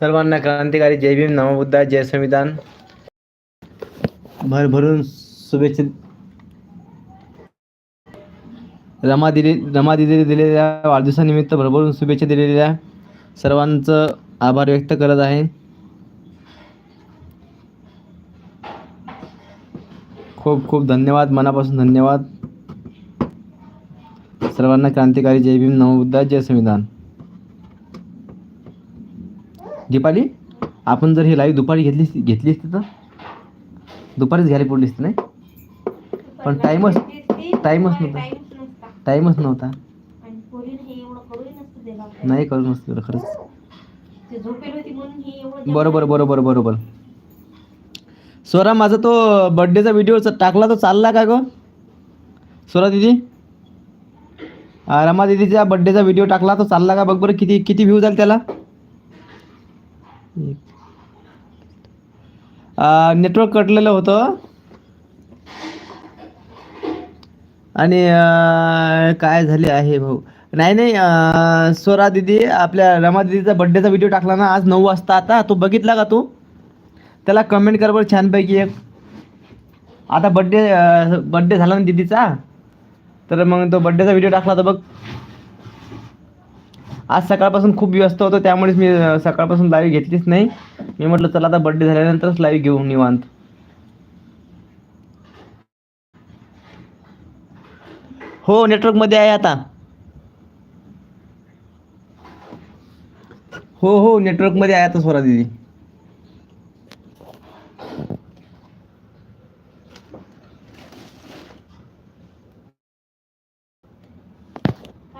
सर्वांना क्रांतिकारी जय भीम नमबुद्धा जय संविधान. भरभरून शुभेच्छा. रमा दिली रमा दिदी दिलेल्या वाढदिवसानिमित्त भरभरून शुभेच्छा दिलेल्या सर्वांचं आभार व्यक्त करत आहे. खूप खूप धन्यवाद मनापासून धन्यवाद. सर्वांना क्रांतिकारी जय भीम नमबुद्धा जय संविधान. दीपाली आपण जर ही लाईव्ह दुपारी घेतली घेतली असती तर? दुपारीच घ्यायला पडली असती नाही? पण टाईमच टाईमच नव्हता. टाईमच नव्हता. नाही करू नसतं खरंच. बरोबर बरोबर बरोबर. स्वरा माझा तो बर्थडेचा व्हिडिओ टाकला तो चालला का ग? स्वरा दिदी? रमा दिदीच्या बर्थडेचा व्हिडिओ टाकला तो चालला का? बघ बरं किती किती व्ह्यू झाले त्याला? नेटवर्क कटलेलं होतं. आणि काय झाले आहे भाऊ? नाही नाही स्वरा दिदी आपल्या रमा दिदीचा बड्डेचा व्हिडिओ टाकला ना आज नऊ वाजता आता. तो बघितला का तू? त्याला कमेंट कर बरं छानपैकी एक. आता बड्डे बड्डे झाला ना दिदीचा? तर मग तो बड्डेचा व्हिडिओ टाकला तर बघ. आज सकाळपासून खूप व्यस्त होतो त्यामुळेच मी सकाळपासून लाईव्ह घेतलीच नाही. मी म्हटलं चला आता बड्डे झाल्यानंतरच लाईव्ह घेऊ निवांत. हो नेटवर्कमध्ये आहे आता. हो हो नेटवर्कमध्ये आहे आता स्वरा दिदी.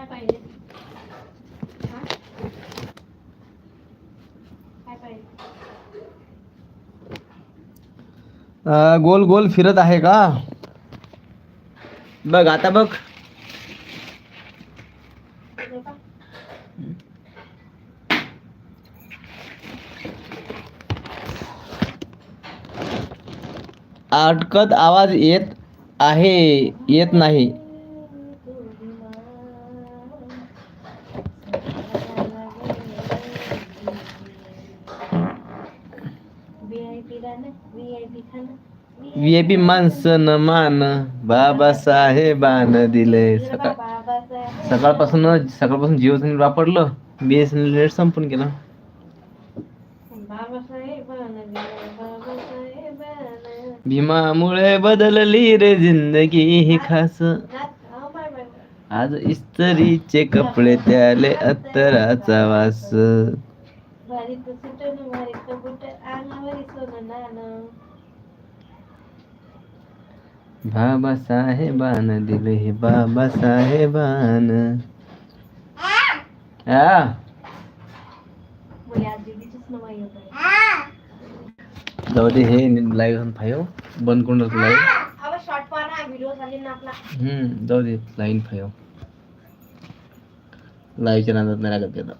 काय पाहिजे? काय पाहिजे? अं, गोल गोल फिरत आहे का? बघ आता बघ? अडकत आवाज येत आहे येत नाही. व्ही आय पी माणसं न मान बाबासाहेबान दिले सकाळ सकाळपासून सकाळपासून जिओ वापरलं B S N L net संपून गेलं. भीमामुळे बदलली रे जिंदगी ही खास. आज इस्त्रीचे कपडे त्याले अत्तराचा वास नाणं बाबासाहेबान दिले हे बाबासाहेबान हा जाऊ दे हे लाईव्ह फाईव्ह बंद करून लाईव्ह आपला. हम्म जाऊ दे लाईन फाईव्ह लाईव्हच्या नादात नाही लागत